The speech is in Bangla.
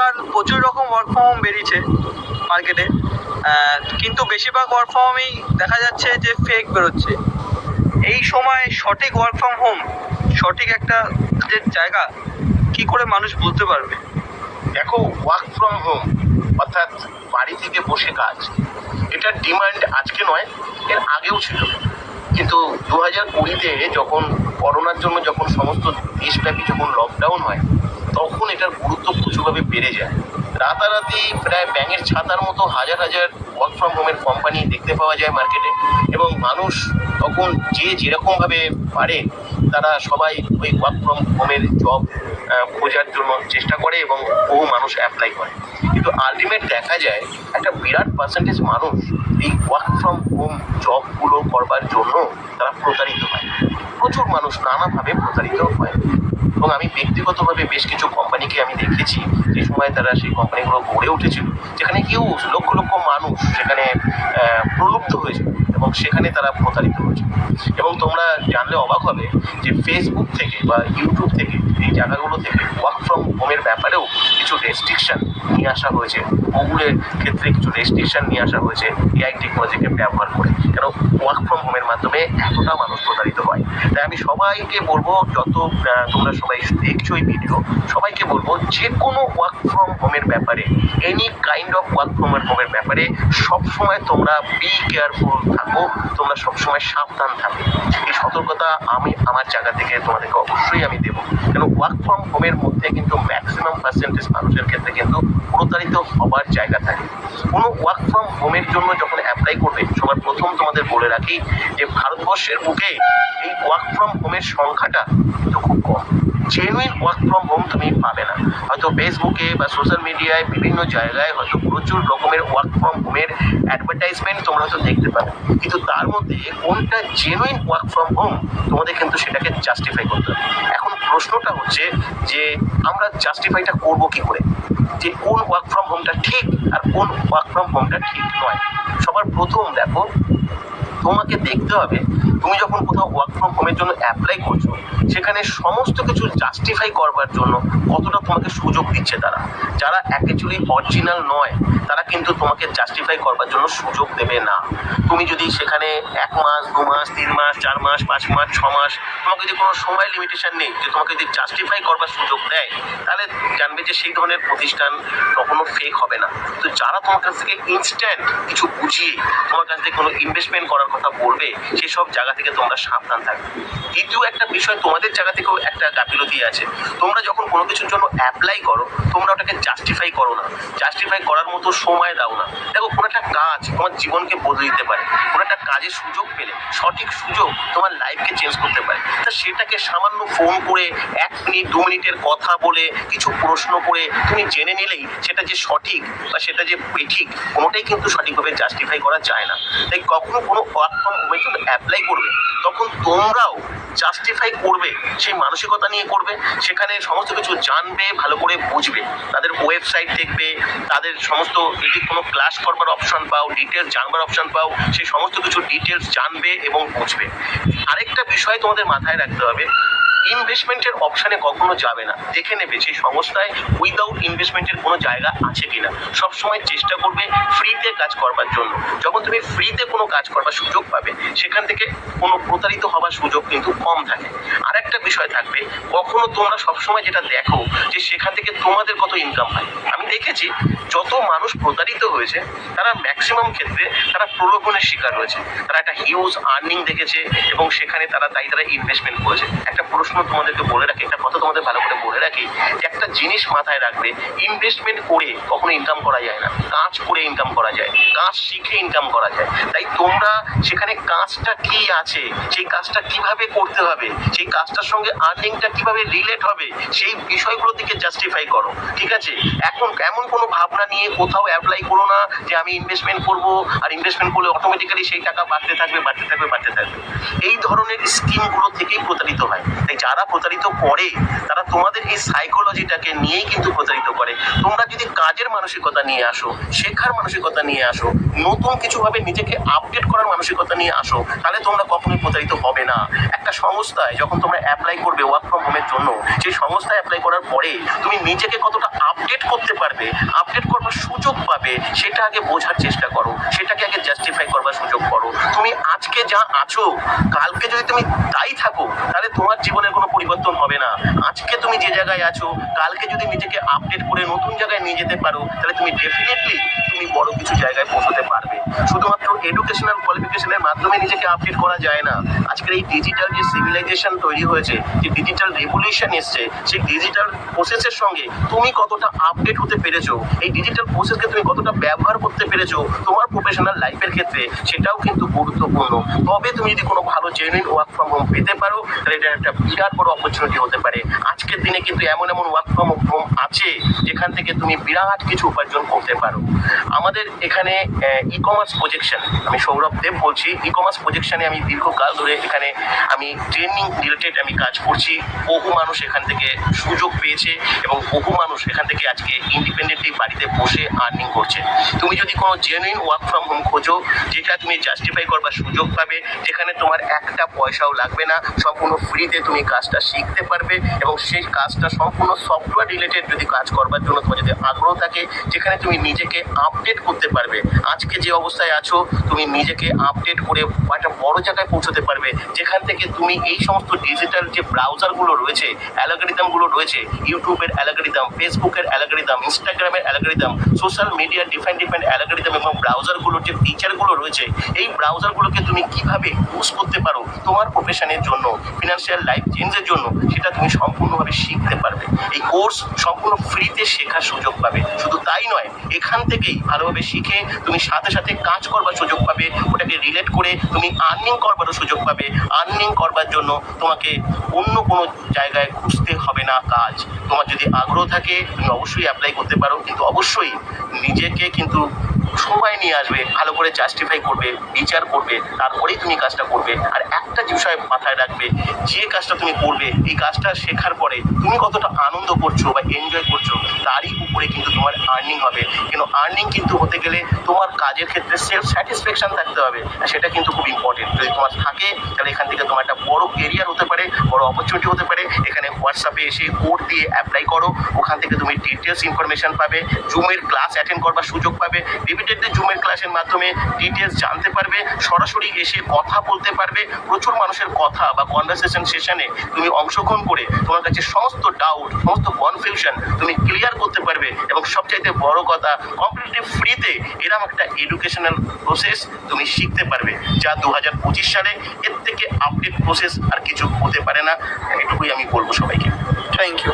কাল প্রচুর রকম ওয়ার্ক ফ্রম হোম বেরিয়েছে মার্কেটে কিন্তু বেশিরভাগ ওয়ার্ক ফ্রম হোমেই দেখা যাচ্ছে যে ফেক বেরোচ্ছে। এই সময় সঠিক ওয়ার্ক ফ্রম হোম সঠিক একটা যে জায়গা, কি করে মানুষ বুঝতে পারবে? দেখো ওয়ার্ক ফ্রম হোম অর্থাৎ বাড়ি থেকে বসে কাজ এটার ডিমান্ড আজকে নয়, এর আগেও ছিল। কিন্তু দু হাজার কুড়িতে যখন করোনার জন্য যখন সমস্ত দেশব্যাপী যখন লকডাউন হয় তখন এটার গুরুত্ব প্রচুরভাবে বেড়ে যায়। রাতারাতি প্রায় ব্যাঙের ছাতার মতো হাজার হাজার ওয়ার্ক ফ্রম হোমের কোম্পানি দেখতে পাওয়া যায় মার্কেটে এবং মানুষ তখন যে যেরকমভাবে পারে, তারা সবাই ওই ওয়ার্ক ফ্রম হোমের জব খোঁজার জন্য চেষ্টা করে এবং বহু মানুষ অ্যাপ্লাই করে। কিন্তু আলটিমেট দেখা যায় একটা বিরাট পার্সেন্টেজ মানুষ এই ওয়ার্ক ফ্রম হোম জবগুলো করবার জন্য তারা প্রতারিত হয়। প্রচুর মানুষ নানাভাবে প্রতারিত হয়। এবং আমি ব্যক্তিগতভাবে বেশ কিছু কোম্পানিকে আমি দেখেছি। যে সময় তারা সেই কোম্পানিগুলো গড়ে উঠেছিল, যেখানে কেউ লক্ষ লক্ষ মানুষ সেখানে প্রলুব্ধ হয়েছে এবং সেখানে তারা প্রতারিত হয়েছে। এবং তোমরা জানলে অবাক হবে যে ফেসবুক থেকে বা ইউটিউব থেকে এই জায়গাগুলো থেকে ওয়ার্ক ফ্রম হোমের ব্যাপারেও কিছু রেস্ট্রিকশন নিয়ে আসা হয়েছে। গুগলের ক্ষেত্রে কিছু রেস্ট্রিকশন নিয়ে আসা হয়েছে। এআই টেকনোলজিকে ব্যবহার করে। কেন? ওয়ার্ক ফ্রম হোমের মাধ্যমে এতটা মানুষ প্রতারিত হয়। তাই আমি সবাইকে বলব, যত তোমরা সবাই দেখছ এই ভিডিও সবাইকে বলব যে কোনো ওয়ার্ক ফ্রম হোমের ব্যাপারে any kind of work from হোমের ব্যাপারে সবসময় তোমরা বি কেয়ারফুল থাকো, তোমরা সবসময় সাবধান থাকো। এই সতর্কতা আমি আমার জায়গা থেকে তোমাদেরকে অবশ্যই আমি দেবো। কেন ওয়ার্ক ফ্রম হোমের মধ্যে কিন্তু ম্যাক্সিমাম পার্সেন্টেজ মানুষের ক্ষেত্রে কিন্তু প্রতারিত হবার জায়গা থাকে। কোনো ওয়ার্ক ফ্রম হোমের জন্য যখন অ্যাপ্লাই করবে, সবার প্রথম তোমাদের বলে রাখি যে ভারতবর্ষের বুকে এই ওয়ার্ক ফ্রম হোমের সংখ্যাটা কিন্তু খুব কম। জেনুইন ওয়ার্ক ফ্রম হোম তুমি পাবে না। হয়তো ফেসবুকে বা সোশ্যাল মিডিয়ায় বিভিন্ন জায়গায় হয়তো প্রচুর রকমের ওয়ার্ক ফ্রম হোমের অ্যাডভার্টাইজমেন্ট তোমরা হয়তো দেখতে পাবে। কিন্তু তার মধ্যে কোনটা জেনুইন ওয়ার্ক ফ্রম হোম তোমাদের কিন্তু সেটাকে জাস্টিফাই করতে হবে। এখন প্রশ্নটা হচ্ছে যে আমরা জাস্টিফাইটা করব কি করে? যে কোন ওয়ার্ক ফ্রম হোমটা ঠিক আর কোন ওয়ার্ক ফ্রম হোমটা ঠিক নয়। সবার প্রথম দেখো তোমাকে দেখতে হবে। তুমি যখন কোথাও ওয়ার্ক ফ্রম হোমের জন্য অ্যাপ্লাই করছ, সেখানে সমস্ত কিছু জাস্টিফাই করবার জন্য কতটা তোমাকে সুযোগ দিচ্ছে তারা। যারা অ্যাকচুয়ালি অরিজিনাল নয়, তারা কিন্তু তোমাকে জাস্টিফাই করবার জন্য সুযোগ দেবে না। তুমি যদি সেখানে এক মাস, দু মাস, তিন মাস, চার মাস, পাঁচ মাস, ছ মাস, তোমাকে যদি কোনো সময় লিমিটেশন নেই যে তোমাকে যদি জাস্টিফাই করবার সুযোগ দেয়, তাহলে জানবে যে সেই ধরনের প্রতিষ্ঠান কখনো ফেক হবে না। তো যারা তোমার কাছ থেকে ইনস্ট্যান্ট কিছু বুঝিয়ে তোমার কাছ থেকে কোনো ইনভেস্টমেন্ট করার কথা বলবে সেসব জায়গা থেকে তোমরা সাবধান থাকবে। দ্বিতীয় একটা বিষয়, তোমাদের জায়গা থেকেও একটা গাফিলতি আছে। তোমরা যখন কোনো কিছুর জন্য অ্যাপ্লাই করো, তোমরা ওটাকে জাস্টিফাই করো না। জাস্টিফাই করার মতো সময় দাও না। দেখো কাজ তোমার জীবনকে বদলে দিতে পারে। কোনো একটা কাজের সুযোগ পেলে, সঠিক সুযোগ তোমার লাইফকে চেঞ্জ করতে পারে। তা সেটাকে সামান্য ফোন করে, এক মিনিট দু মিনিটের কথা বলে, কিছু প্রশ্ন করে তুমি জেনে নিলেই সেটা যে সঠিক বা সেটা যে বেঠিক, কোনোটাই কিন্তু সঠিকভাবে জাস্টিফাই করা যায় না। তাই কখনো কোনো ওয়ার্ক ফ্রম হোমে কিন্তু অ্যাপ্লাই করবে তখন তোমরাও জাস্টিফাই করবে, সেই মানসিকতা নিয়ে করবে, সেখানে সমস্ত কিছু জানবে, ভালো করে বুঝবে। তাদের ওয়েবসাইট দেখবে, তাদের সমস্ত যদি কোনো ক্লাস করবার অপশন পাও ডিটেলস জানবার অপশন পাও, সেই সমস্ত কিছু ডিটেলস জানবে এবং বুঝবে। আরেকটা বিষয় তোমাদের মাথায় রাখতে হবে ইনভেস্টমেন্টের অপশানে কখনো যাবে না। দেখে নেবে, সেই সংস্থায় উইদাউট ইনভেস্টমেন্টের কোনো জায়গা আছে কিনা? সবসময় চেষ্টা করবে ফ্রিতে কাজ করবার জন্য। যখন তুমি ফ্রিতে কোনো কাজ করবার সুযোগ পাবে, সেখান থেকে কোনো প্রতারিত হওয়ার সুযোগ কিন্তু কম থাকে। আর একটা বিষয় থাকবে, কখনো তোমরা সবসময় যেটা দেখো যে সেখান থেকে তোমাদের কত ইনকাম হয়। আমি দেখেছি, যত মানুষ প্রতারিত হয়েছে, তারা ম্যাক্সিমাম ক্ষেত্রে তারা প্রলোভনের শিকার হয়েছে। তারা একটা হিউজ আর্নিং দেখেছে এবং সেখানে তারা, তাই তারা ইনভেস্টমেন্ট করেছে। একটা প্রশ্ন তোমাদেরকে বলে রাখি, একটা কথা তোমাদের ভালো করে বলে রাখি যে একটা জিনিস মাথায় রাখবে ইনভেস্টমেন্ট করে কখনো ইনকাম করা যায় না। কাজ করে ইনকাম করা যায়, কাজ শিখে ইনকাম করা যায়। তাই তোমরা সেখানে কাজটা কি আছে, সেই কাজটা কীভাবে করতে হবে, সেই কাজটার সঙ্গে আর্নিংটা কীভাবে রিলেট হবে, সেই বিষয়গুলোর দিকে জাস্টিফাই করো, ঠিক আছে? এখন এমন কোনো ভাবনা নিয়ে কোথাও অ্যাপ্লাই করো না যে আমি ইনভেস্টমেন্ট করব, আর ইনভেস্টমেন্ট করলে অটোমেটিক্যালি সেই টাকা বাড়তে থাকবে বাড়তে থাকবে বাড়তে থাকবে। এই ধরনের স্কিমগুলো থেকেই প্রতারিত হয়। তাই যারা প্রতারিত করে, তারা তোমাদের এই সাইকোলজিটাকে নিয়েই কিন্তু প্রচারিত করে। তোমরা যদি কাজের মানসিকতা নিয়ে আসো, শেখার মানসিকতা নিয়ে আসো, নতুন কিছুভাবে নিজেকে আপডেট করার মানসিকতা নিয়ে আসো, তাহলে তোমরা কখনোই প্রচারিত হবে না। একটা সংস্থায় যখন তোমরা অ্যাপ্লাই করবে ওয়ার্ক ফ্রম হোমের জন্য, সেই সংস্থায় অ্যাপ্লাই করার পরে তুমি নিজেকে কতটা আপডেট করতে পারবে আপডেট করবার সুযোগ পাবে, সেটা আগে বোঝার চেষ্টা করো, সেটাকে আগে জাস্টিফাই করবার সুযোগ করো। তুমি আজকে যা আছো, কালকে যদি তুমি তাই থাকো, তাহলে তোমার জীবনের কোনো পরিবর্তন হবে না। আজকে তুমি যে জায়গায় আছো, কালকে যদি নিজেকে আপডেট করে নতুন জায়গায় নিয়ে যেতে পারো, তাহলে তুমি ডেফিনেটলি তুমি বড় কিছু জায়গায় পৌঁছতে পারবে। শুধুমাত্র এডুকেশনাল কোয়ালিফিকেশনের মাধ্যমে নিজেকে আপডেট করা যায় না। আজকের এই ডিজিটাল যে সিভিলাইজেশন তৈরি হয়েছে, যে ডিজিটাল রেভলিউশন এসছে, সেই ডিজিটাল প্রসেসের সঙ্গে তুমি কতটা আপডেট হতে পেরেছ? এই ডিজিটাল প্রসেসকে তুমি কতটা ব্যবহার করতে পেরেছ তোমার প্রফেশনাল লাইফের ক্ষেত্রে, সেটাও কিন্তু গুরুত্বপূর্ণ। তবে তুমি যদি কোনো ভালো জেনুইন ওয়ার্ক ফ্রম হোম পেতে পারো, তাহলে এটা একটা বিরাট বড় অপরচুনিটি হতে পারে। আজকের দিনে কিন্তু এমন এমন ওয়ার্ক ফ্রম হোম আছে, যেখান থেকে তুমি বিরাট কিছু উপার্জন করতে পারো। আমাদের এখানে ই কমার্স প্রজেকশন আমি সৌরভ দেব বলছি ই কমার্স প্রজেকশনে আমি দীর্ঘকাল ধরে এখানে আমি ট্রেনিং রিলেটেড আমি কাজ করছি। বহু মানুষ এখান থেকে সুযোগ পেয়েছে এবং বহু মানুষ এখান থেকে আজকে ইন্ডিপেন্ডেন্টলি বাড়িতে বসে আর্নিং করছে। তুমি যদি কোনো জেনুইন ওয়ার্ক ফ্রম হোম খোঁজো, যেটা তুমি জাস্টিফাই করবার সুযোগ পাবে, যেখানে তোমার একটা পয়সাও লাগবে না, সম্পূর্ণ ফ্রিতে তুমি কাজটা শিখতে পারবে এবং সেই কাজটা সম্পূর্ণ সফটওয়্যার রিলেটেড যদি কাজ করবার জন্য তোমার যদি আগ্রহ থাকে, যেখানে তুমি নিজেকে আপডেট করতে পারবে। আজকে যে অবস্থায় আছো, তুমি নিজেকে আপডেট করে একটা বড় জায়গায় পৌঁছতে পারবে, যেখান থেকে তুমি এই সমস্ত ডিজিটাল যে ব্রাউজারগুলো রয়েছে অ্যালগোরিদমগুলো রয়েছে ইউটিউবের অ্যালগোরিদম ফেসবুকের অ্যালগোরিদম ইনস্টাগ্রামের অ্যালগোরিদম সোশ্যাল মিডিয়ার ডিফারেন্ট ডিফারেন্ট অ্যালগোরিদম এবং ব্রাউজারগুলোর যে ফিচারগুলো রয়েছে, এই ব্রাউজারগুলোকে তুমি কীভাবে ইউজ করতে পারো তোমার প্রফেশনের জন্য ফিনান্সিয়াল লাইফ চেঞ্জের জন্য, সেটা তুমি সম্পূর্ণভাবে শিখতে পারবে। এই কোর্স সম্পূর্ণ ফ্রিতে শেখার সুযোগ পাবে। শুধু তাই নয়, এখান থেকেই ভালোভাবে শিখে তুমি সাথে সাথে কাজ করবার সুযোগ পাবে, ওটাকে রিলেট করে তুমি আর্নিং করবারও সুযোগ পাবে। আর্নিং করবার জন্য তোমাকে অন্য কোনো জায়গায় খুঁজতে হবে না কাজ। তোমার যদি আগ্রহ থাকে, তুমি অবশ্যই অ্যাপ্লাই করতে পারো, কিন্তু অবশ্যই নিজেকে কিন্তু সময় নিয়ে আসবে, ভালো করে জাস্টিফাই করবে, বিচার করবে, তারপরেই তুমি কাজটা করবে। আর একটা বিষয় মাথায় রাখবে, যে কাজটা তুমি করবে, এই কাজটা শেখার পরে তুমি কতটা আনন্দ করছ বা এনজয় করছ, তারই উপরে কিন্তু তোমার আর্নিং হবে। কিন্তু আর্নিং কিন্তু হতে গেলে তোমার কাজের ক্ষেত্রে সেলফ স্যাটিসফ্যাকশন থাকতে হবে, সেটা কিন্তু খুব ইম্পর্টেন্ট যদি তোমার থাকে, তাহলে এখান থেকে তোমার একটা বড় কেরিয়ার হতে পারে, বড় অপরচুনিটি হতে পারে। এখানে হোয়াটসঅ্যাপে এসে কোড দিয়ে অ্যাপ্লাই করো। ওখান থেকে তুমি ডিটেলস ইনফরমেশন পাবে। জুমের ক্লাস অ্যাটেন্ড করবার সুযোগ পাবে। রিপিটেডলি জুমের ক্লাসের মাধ্যমে ডিটেলস জানতে পারবে। সরাসরি এসে কথা বলতে পারবে। প্রচুর মানুষের কথা বা কনভারসেশন সেশনে তুমি অংশগ্রহণ করে তোমার কাছে সমস্ত ডাউট সমস্ত কনফিউশন তুমি ক্লিয়ার করতে এবং সবচাইতে বড় কথা কমপ্লিটলি ফ্রিতে এরকম একটা এডুকেশনাল প্রসেস তুমি শিখতে পারবে, যা দু হাজার পঁচিশ সালে এর থেকে আপডেট প্রসেস আর কিছু হতে পারে না। এটুকুই আমি বলব সবাইকে। Thank you